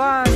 아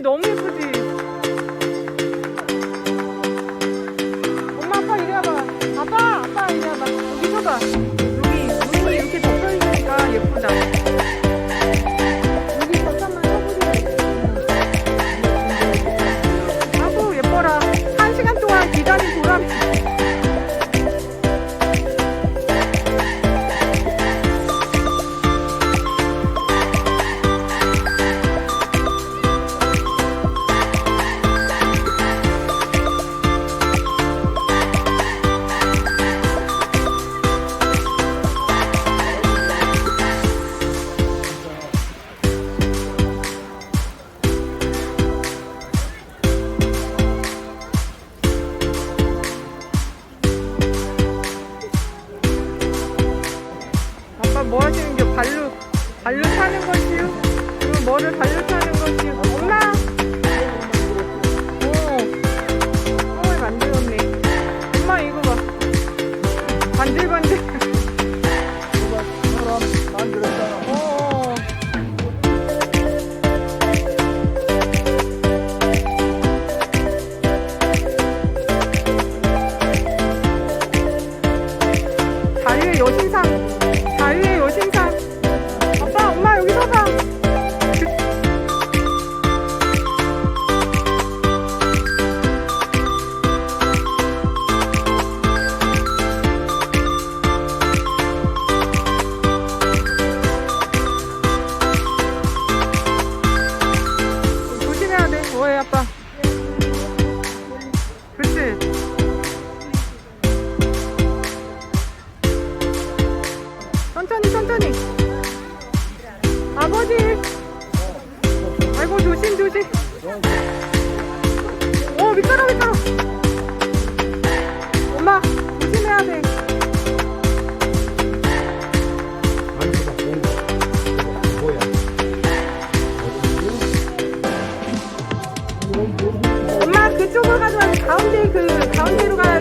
너무 예쁘지? 어, 조심 조심 오 밑가로 밑가로. 엄마 조심해야 돼. 엄마 그쪽으로 가지 말고 가운데 그 가운데로 가야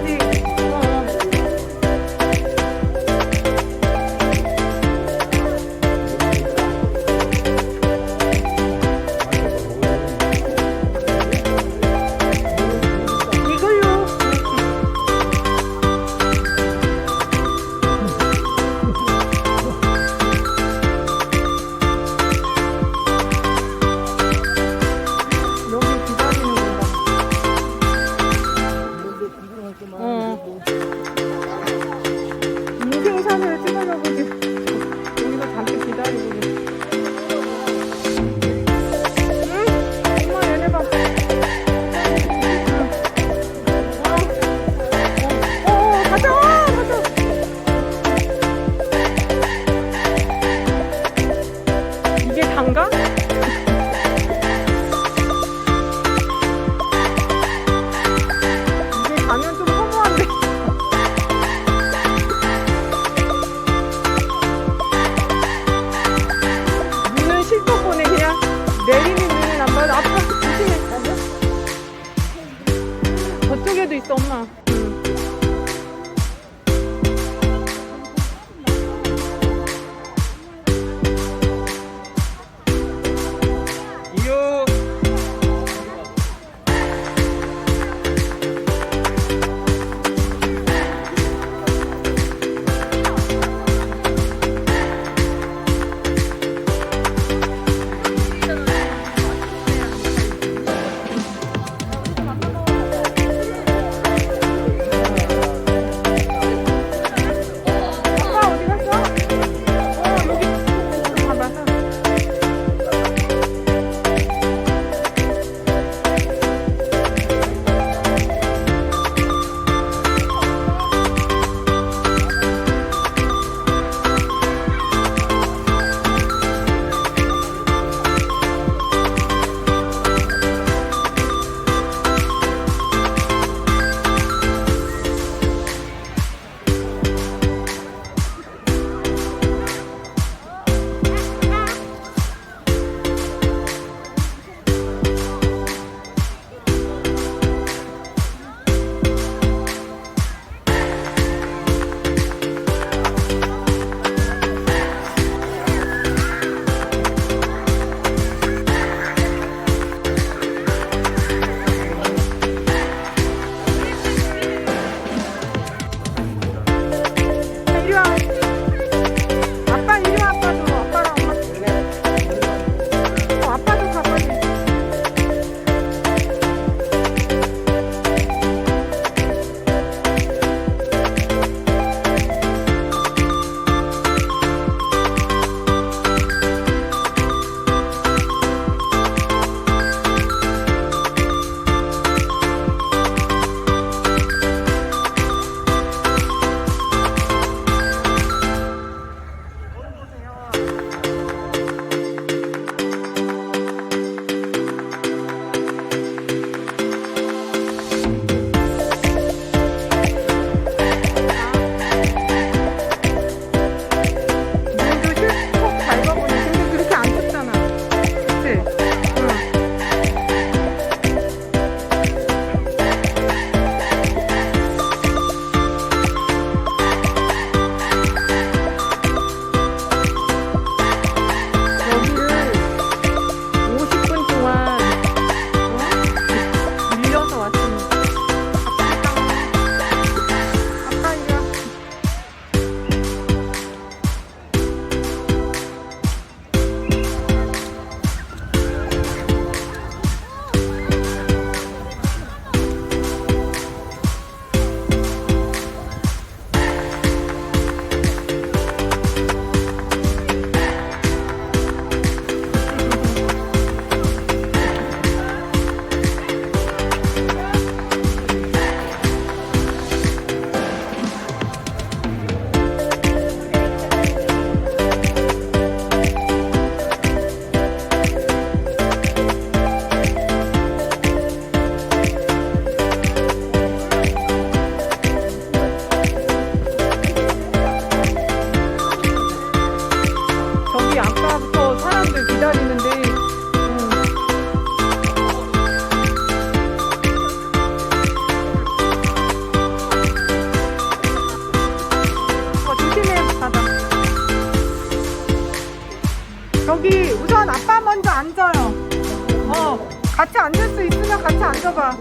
같이 앉을 수 있으면 같이 앉아봐.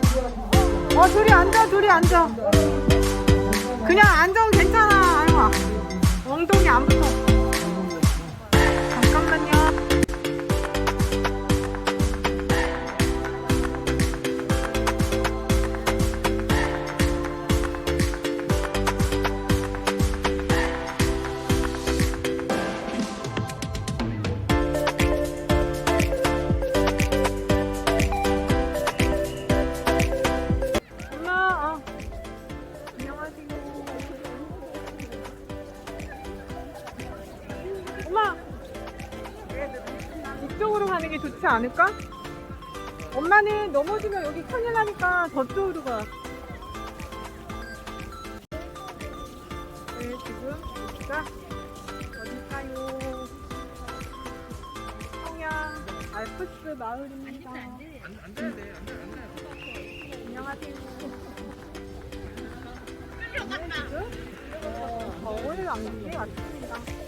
어, 둘이 앉아, 둘이 앉아. 그냥 앉아도 괜찮아, 아영아. 엉덩이 안 붙어. 않을까? 엄마는 넘어지면 여기 큰일 나니까 저쪽으로 가. 네, 지금 여기가 어딜까요? 평양 알프스 마을입니다. 안녕하세요. 지금 겨울 왕국에 왔습니다.